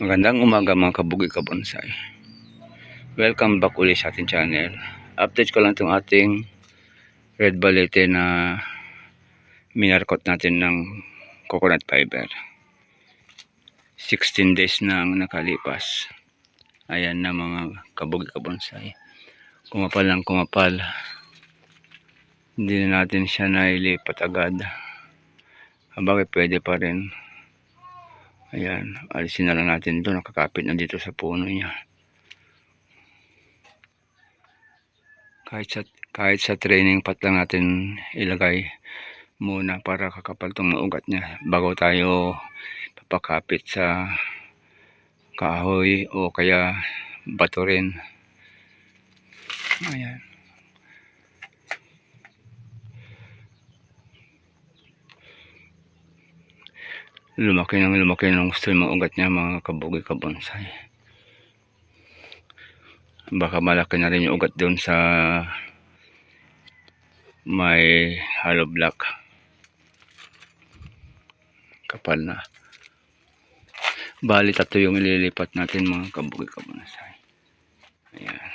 Magandang umaga mga kabugi kabonsai. Welcome back ulit sa ating channel. Update ko lang itong ating red balete na minarkot natin ng coconut fiber. 16 days na ang nakalipas. Ayan na mga kabugi kabonsai. Kumapal lang kumapal. Hindi na natin siya nailipat agad. Habang pwede pa rin. Ayan, alisin na lang natin ito. Nakakapit na dito sa puno niya. Kahit sa, kahit sa training pat lang natin ilagay muna para kakapal itong maugat niya bago tayo papakapit sa kahoy o kaya bato rin. Ayan. Lumaki ng lumaki ng gusto yung ugat niya mga kabugi kabonsay baka malaki na rin yung ugat doon sa may hollow block. Kapal na. Bali tatlo yung ililipat natin mga kabugi kabonsay ayan.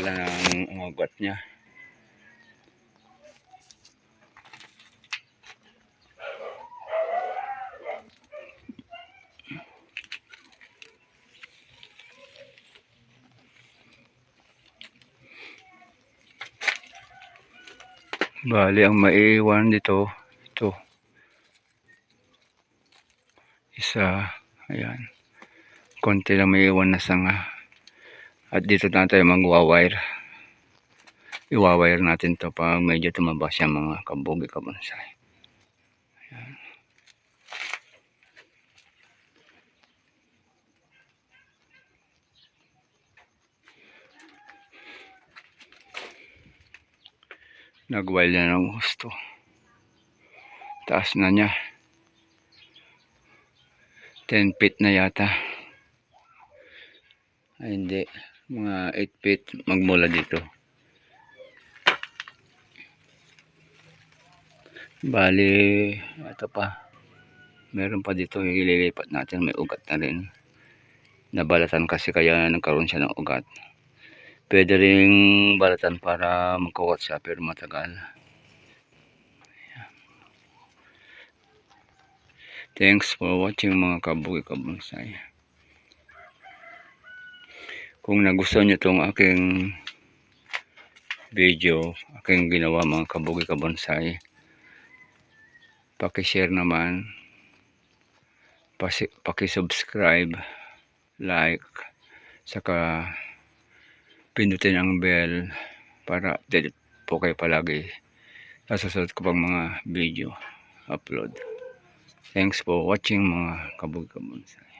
Wala ng ugat niya Bali, ang maiiwan dito, ito. Isa, ayan. Konti lang maiiwan na sanga. At dito na tayo mag-wire. I-wire natin to pag medyo tumaba siya mga kabugi kabonsay. Ayan. Nag-wile na ng gusto. Taas na niya. 10 feet na yata. Ay hindi. Mga 8 feet magmula dito. Bali ito pa. Meron pa dito. Ililipat natin. May ugat na rin. Nabalatan kasi kaya nagkaroon siya ng ugat pwede ring balatan para magkawat siya pero matagal. Thanks for watching mga kabugi kabonsay kung nagustuhan nyo itong aking video aking ginawa mga kabugi kabonsay pakishare naman. Pakisubscribe like saka pindutin ang bell para update po kayo palagi sa susunod ko pang mga video upload. Thanks for watching mga kabog kabonsay